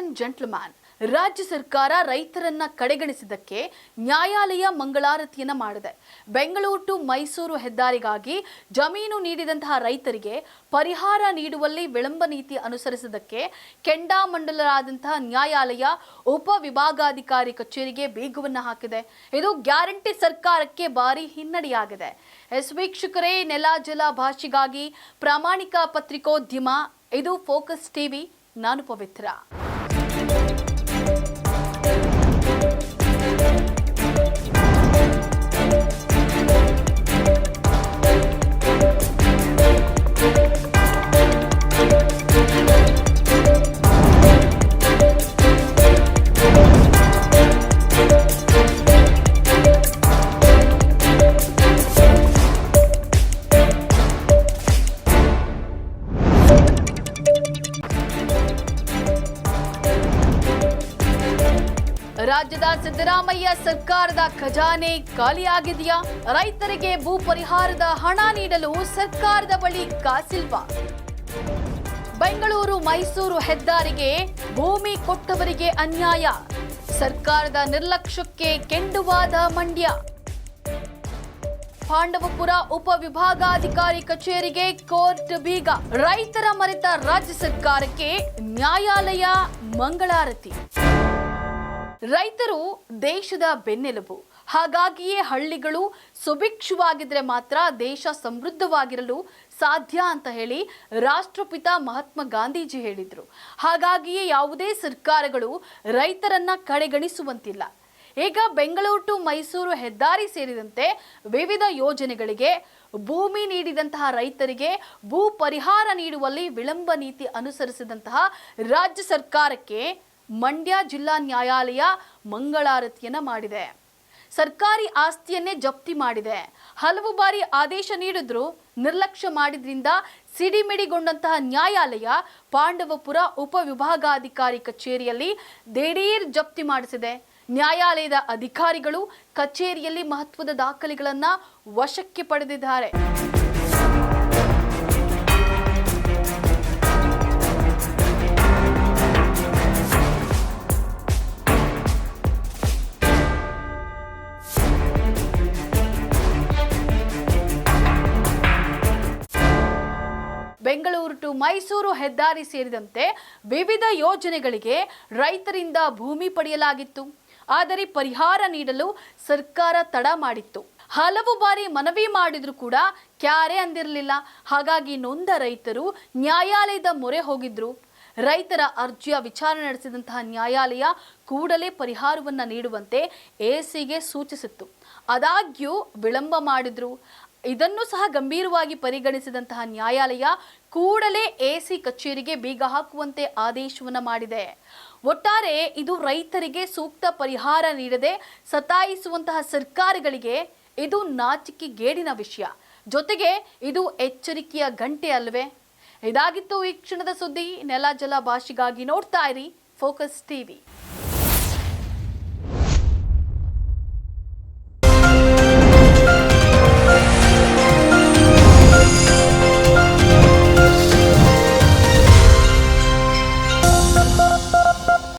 And gentleman ರಾಜ್ಯ ಸರ್ಕಾರ ರೈತರನ್ನ ಕಡೆಗಣಿಸಿದ್ದಕ್ಕೆ ನ್ಯಾಯಾಲಯ ಮಂಗಳಾರತಿಯನ್ನ ಮಾಡಿದೆ. ಬೆಂಗಳೂರು ಟು ಮೈಸೂರು ಹೆದ್ದಾರಿಗಾಗಿ ಜಮೀನು ನೀಡಿದಂತಹ ರೈತರಿಗೆ ಪರಿಹಾರ ನೀಡುವಲ್ಲಿ ವಿಳಂಬ ನೀತಿ ಅನುಸರಿಸಿದ್ದಕ್ಕೆ ಕೆಂಡಾಮಂಡಲರಾದಂತಹ ನ್ಯಾಯಾಲಯ ಉಪವಿಭಾಗಾಧಿಕಾರಿ ಕಚೇರಿಗೆ ಬೀಗವನ್ನ ಹಾಕಿದೆ. ಇದು ಗ್ಯಾರಂಟಿ ಸರ್ಕಾರಕ್ಕೆ ಭಾರಿ ಹಿನ್ನಡೆಯಾಗಿದೆ. ಎಸ್ ವೀಕ್ಷಕರೇ, ನೆಲ ಜಲ ಭಾಷೆಗಾಗಿ ಪ್ರಾಮಾಣಿಕ ಪತ್ರಿಕೋದ್ಯಮ, ಇದು ಫೋಕಸ್ ಟಿವಿ, ನಾನು ಪವಿತ್ರ. ರಾಜ್ಯದ ಸಿದ್ದರಾಮಯ್ಯ ಸರ್ಕಾರದ ಖಜಾನೆ ಖಾಲಿಯಾಗಿದೆಯಾ? ರೈತರಿಗೆ ಭೂ ಪರಿಹಾರದ ಹಣ ನೀಡಲು ಸರ್ಕಾರದ ಬಳಿ ಕಾಸಿಲ್ವಾ? ಬೆಂಗಳೂರು, ಮೈಸೂರು ಹೆದ್ದಾರಿಗೆ ಭೂಮಿ ಕೊಟ್ಟವರಿಗೆ ಅನ್ಯಾಯ. ಸರ್ಕಾರದ ನಿರ್ಲಕ್ಷ್ಯಕ್ಕೆ ಕೆಂಡುವಾದ ಮಂಡ್ಯ. ಪಾಂಡವಪುರ ಉಪವಿಭಾಗಾಧಿಕಾರಿ ಕಚೇರಿಗೆ ಕೋರ್ಟ್ ಬೀಗ. ರೈತರ ಮರೆತ ರಾಜ್ಯ ಸರ್ಕಾರಕ್ಕೆ ನ್ಯಾಯಾಲಯ ಮಂಗಳಾರತಿ. ರೈತರು ದೇಶದ ಬೆನ್ನೆಲುಬು. ಹಾಗಾಗಿಯೇ ಹಳ್ಳಿಗಳು ಸುಭಿಕ್ಷವಾಗಿದ್ರೆ ಮಾತ್ರ ದೇಶ ಸಮೃದ್ಧವಾಗಿರಲು ಸಾಧ್ಯ ಅಂತ ಹೇಳಿ ರಾಷ್ಟ್ರಪಿತ ಮಹಾತ್ಮ ಗಾಂಧೀಜಿ ಹೇಳಿದ್ರು. ಹಾಗಾಗಿಯೇ ಯಾವುದೇ ಸರ್ಕಾರಗಳು ರೈತರನ್ನ ಕಡೆಗಣಿಸುವಂತಿಲ್ಲ. ಈಗ ಬೆಂಗಳೂರು ಟು ಮೈಸೂರು ಹೆದ್ದಾರಿ ಸೇರಿದಂತೆ ವಿವಿಧ ಯೋಜನೆಗಳಿಗೆ ಭೂಮಿ ನೀಡಿದಂತಹ ರೈತರಿಗೆ ಭೂ ಪರಿಹಾರ ನೀಡುವಲ್ಲಿ ವಿಳಂಬ ನೀತಿ ಅನುಸರಿಸಿದಂತಹ ರಾಜ್ಯ ಸರ್ಕಾರಕ್ಕೆ ಮಂಡ್ಯ ಜಿಲ್ಲಾ ನ್ಯಾಯಾಲಯ ಮಂಗಳಾರತಿಯನ್ನ ಮಾಡಿದೆ. ಸರ್ಕಾರಿ ಆಸ್ತಿಯನ್ನೇ ಜಪ್ತಿ ಮಾಡಿದೆ. ಹಲವು ಬಾರಿ ಆದೇಶ ನೀಡಿದ್ರು ನಿರ್ಲಕ್ಷ್ಯ ಮಾಡಿದ್ರಿಂದ ಸಿಡಿಮಿಡಿಗೊಂಡಂತಹ ನ್ಯಾಯಾಲಯ ಪಾಂಡವಪುರ ಉಪವಿಭಾಗಾಧಿಕಾರಿ ಕಚೇರಿಯಲ್ಲಿ ದಿಢೀರ್ ಜಪ್ತಿ ಮಾಡಿಸಿದೆ. ನ್ಯಾಯಾಲಯದ ಅಧಿಕಾರಿಗಳು ಕಚೇರಿಯಲ್ಲಿ ಮಹತ್ವದ ದಾಖಲೆಗಳನ್ನ ವಶಕ್ಕೆ ಪಡೆದಿದ್ದಾರೆ. ಬೆಂಗಳೂರು ಟು ಮೈಸೂರು ಹೆದ್ದಾರಿ ಸೇರಿದಂತೆ ವಿವಿಧ ಯೋಜನೆಗಳಿಗೆ ರೈತರಿಂದ ಭೂಮಿ ಪಡೆಯಲಾಗಿತ್ತು. ಆದರೆ ಪರಿಹಾರ ನೀಡಲು ಸರ್ಕಾರ ತಡ ಮಾಡಿತ್ತು. ಹಲವು ಬಾರಿ ಮನವಿ ಮಾಡಿದ್ರು ಕೂಡ ಕ್ಯಾರೆ ಅಂದಿರಲಿಲ್ಲ. ಹಾಗಾಗಿ ನೊಂದ ರೈತರು ನ್ಯಾಯಾಲಯದ ಮೊರೆ ಹೋಗಿದ್ರು. ರೈತರ ಅರ್ಜಿಯ ವಿಚಾರಣೆ ನಡೆಸಿದಂತಹ ನ್ಯಾಯಾಲಯ ಕೂಡಲೇ ಪರಿಹಾರವನ್ನು ನೀಡುವಂತೆ ಎಸಿಗೆ ಸೂಚಿಸಿತ್ತು. ಆದಾಗ್ಯೂ ವಿಳಂಬ ಮಾಡಿದ್ರು. ಇದನ್ನು ಸಹ ಗಂಭೀರವಾಗಿ ಪರಿಗಣಿಸಿದಂತಹ ನ್ಯಾಯಾಲಯ ಕೂಡಲೇ ಎಸಿ ಕಚೇರಿಗೆ ಬೀಗ ಹಾಕುವಂತೆ ಆದೇಶವನ್ನು ಮಾಡಿದೆ. ಒಟ್ಟಾರೆ ಇದು ರೈತರಿಗೆ ಸೂಕ್ತ ಪರಿಹಾರ ನೀಡದೆ ಸತಾಯಿಸುವಂತಹ ಸರ್ಕಾರಗಳಿಗೆ ಇದು ನಾಚಿಕೆ ಗೇಡಿನ ವಿಷಯ. ಜೊತೆಗೆ ಇದು ಎಚ್ಚರಿಕೆಯ ಗಂಟೆ ಅಲ್ವೇ? ಇದಾಗಿತ್ತು ಈ ಸುದ್ದಿ. ನೆಲ ಜಲ ಭಾಷೆಗಾಗಿ ನೋಡ್ತಾ ಇರಿ. Focus TV.